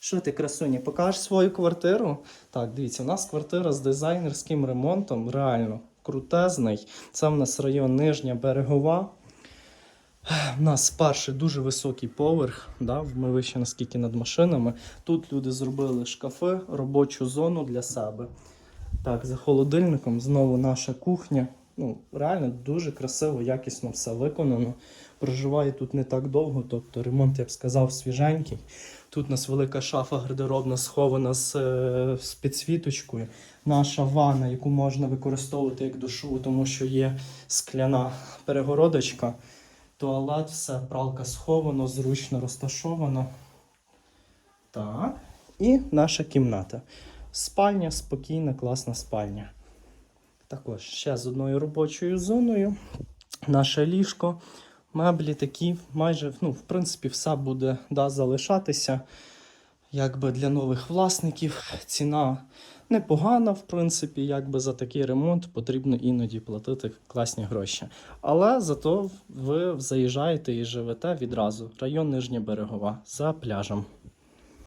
Що ти, красуні, покажеш свою квартиру? Так, дивіться, у нас квартира з дизайнерським ремонтом, реально крутезний. Це в нас район Нижня Берегова. У нас перший дуже високий поверх, да, ми вище наскільки над машинами. Тут люди зробили шкафи, робочу зону для себе. Так, за холодильником знову наша кухня. Ну, реально дуже красиво, якісно все виконано. Проживає тут не так довго, тобто ремонт, я б сказав, свіженький. Тут у нас велика шафа гардеробна схована з, е, з підсвіточкою. Наша ванна, яку можна використовувати як душу, тому що є скляна перегородочка. Туалет, все, пралка сховано, зручно розташовано. Так. І наша кімната. Спальня, спокійна, класна спальня. Також ще з одною робочою зоною. Наше ліжко, меблі такі, майже, ну, в принципі, все буде да, залишатися. Якби для нових власників ціна непогана, в принципі, якби за такий ремонт потрібно іноді платити класні гроші. Але зато ви заїжджаєте і живете відразу. Район Нижня Берегова за пляжем.